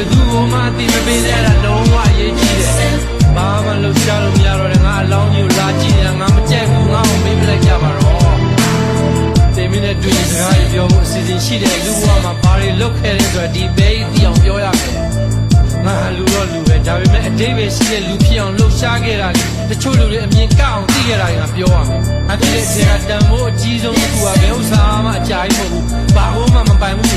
ယ်သူ့မှအတိမပေးတဲ့အဲ့ဒါလုံးဝအရေးကြီးတယ်ဘာမှလှုပ်ရှားလို့မရတော့တယ်ငါအလောင်းကြီးကိုလာကြည့်နေငါမကြက်ဘူးငါ့ကိုမေးပြလိုက်ကြပါတော့တေမင်းနဲ့တွေ့ရင်စကားပြောဖို့အစီအစဉ်ရှိတယ်လူဘဝမှာဘာတွေလုပ်ခဲ့တယ်ဆိုတော့ဒီဘေးတီအောင်ပြောရမယ်ငါလူတော့လူပဲဒါပေမဲ့အတိတ်ပဲရှိတဲ့လူဖြစ်အောင်လှုပ်ရှားခဲ့တာလေတချို့လူတွေအမြင်ကောက်အောင်သိခဲ့တာငါပြောရမယ်အတိတ်ရဲ့အခြေကတန်ဖို့အကြီးဆုံးတစ်ခုကဘယ်ဥစ္စာမှအကြာကြီးမဟုတ်ဘူးဘာလို့မှမပိုင်ဘူး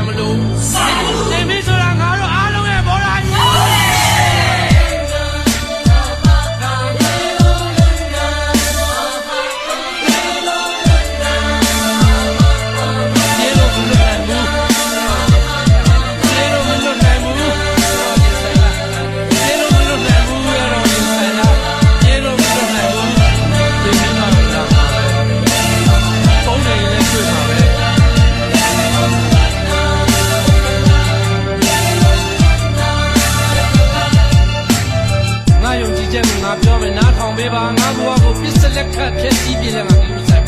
ကြ ချက်ကိုငါပြောမယ်နားထောင်ပေးပါငါဘဝကိုပစ္စလက်ခတ်ဖြစ်စီးပြလဲငါပြုဆိုင်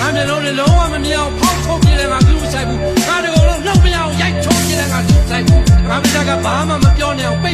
ငါမျိုးလုံးတွေလုံးဝမမြင်အောင်ဖောက်ထုတ်ပြလဲငါပြုဆိုင်ဘူးငါတို့လုံးလုံးမရအောင်ရိုက်ချုံပြလဲငါပြုဆိုင်ဘူးငါမစကဘာမှမပြောနိုင်အောင်ပိတ်